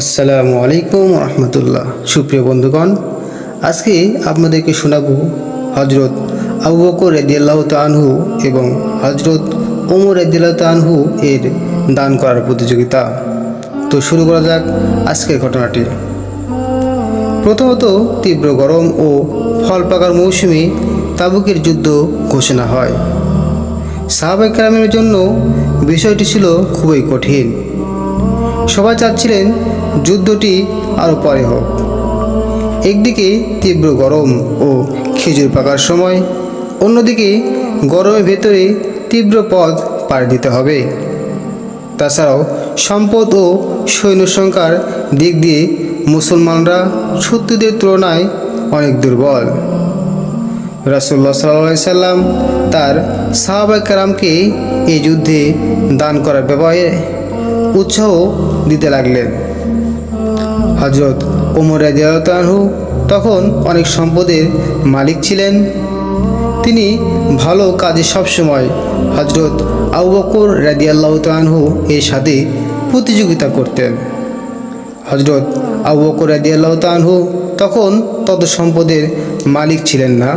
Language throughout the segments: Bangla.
আসসালামু আলাইকুম রহমতুল্লাহ সুপ্রিয় বন্ধুগণ, আজকে আপনাদেরকে শোনাবো হজরত আবু বকর রেদিয়াল্লাহ তানহু এবং হজরত ওমর রেদিয়াল্লাহ তানহু এর দান করার প্রতিযোগিতা। তো শুরু করা যাক আজকের ঘটনাটি। প্রথমত, তীব্র গরম ও ফল পাকার মৌসুমে তাবুকের যুদ্ধ ঘোষণা হয়। সাহাবাই কালামের জন্য বিষয়টি ছিল খুবই কঠিন। সবাই চাচ্ছিলেন যুদ্ধটি আরও পরে হোক। একদিকে তীব্র গরম ও খেজুর পাকার সময়, অন্যদিকে গরমের ভেতরে তীব্র পথ পাড়ি দিতে হবে। তাছাড়াও সম্পদ ও সৈন্য সংখ্যার দিক দিয়ে মুসলমানরা শত্রুদের তুলনায় অনেক দুর্বল। রাসুল্লাহ সাল্লাহ সাল্লাম তার সাহাবা কারামকে এই যুদ্ধে দান করার ব্যাপারে উৎসাহ দিতে লাগলেন। হজরত ওমর রাজিয়ালতাহু তখন অনেক সম্পদের মালিক ছিলেন। তিনি ভালো কাজে সবসময় হজরত আবু বকর রাজিয়াল্লাহ এর সাথে প্রতিযোগিতা করতেন। হজরত আবু বকর রাজিয়াল্লাহ তখন তত সম্পদের মালিক ছিলেন না।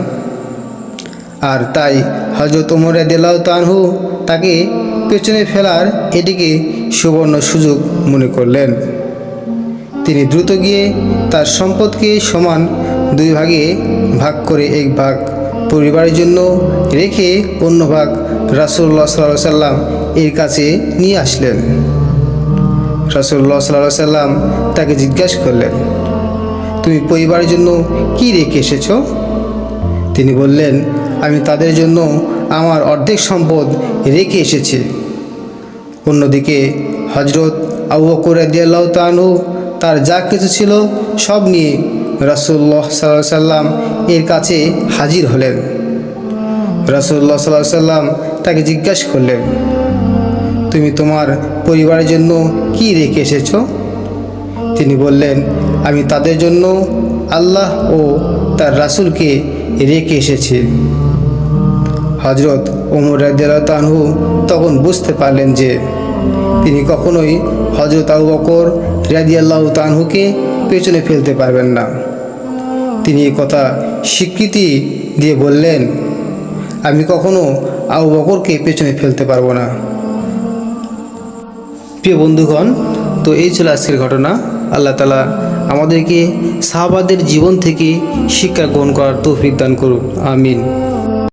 আর তাই হজরত ওমর রাদিয়াল্লাহ তানহু তাকে পেছনে ফেলার এটিকে সুবর্ণ সুযোগ মনে করলেন। তিনি দ্রুত গিয়ে তার সম্পদকে সমান দুই ভাগে ভাগ করে এক ভাগ পরিবারের জন্য রেখে অন্য ভাগ রাসুল্লাহ সাল্লাহ সাল্লাম এর কাছে নিয়ে আসলেন। রাসুল্লাহ সাল্লাহ সাল্লাম তাকে জিজ্ঞাসা করলেন, তুমি পরিবারের জন্য কি রেখে এসেছ? তিনি বললেন, আমি তাদের জন্য আমার অর্ধেক সম্পদ রেখে এসেছি। অন্যদিকে হজরত আবু বকর রাদিয়াল্লাহ তানহু তার যা কিছু ছিল সব নিয়ে রাসুল্লাহ সাল্লাহ সাল্লাম এর কাছে হাজির হলেন। রাসুল্লাহ সাল্লাহ সাল্লাম তাকে জিজ্ঞাসা করলেন, তুমি তোমার পরিবারের জন্য কি রেখে এসেছ? তিনি বললেন, আমি তাদের জন্য আল্লাহ ও তার রাসূলকে রেখে এসেছি। হজরত ওমর তানহু তখন বুঝতে পারলেন যে তিনি কখনোই হজরত আবু বকর রাদিয়াল্লাহু তানহুকে পেছনে ফেলতে পারবেন না। তিনি এ কথা স্বীকৃতি দিয়ে বললেন, আমি কখনো আবু বকরকে পেছনে ফেলতে পারব না। প্রিয় বন্ধুগণ, তো এই ছিল আজকের ঘটনা। আল্লাহ তালা আমাদেরকে সাহাবাদের জীবন থেকে শিক্ষা গ্রহণ করার তৌফিক দান করুন আমিন।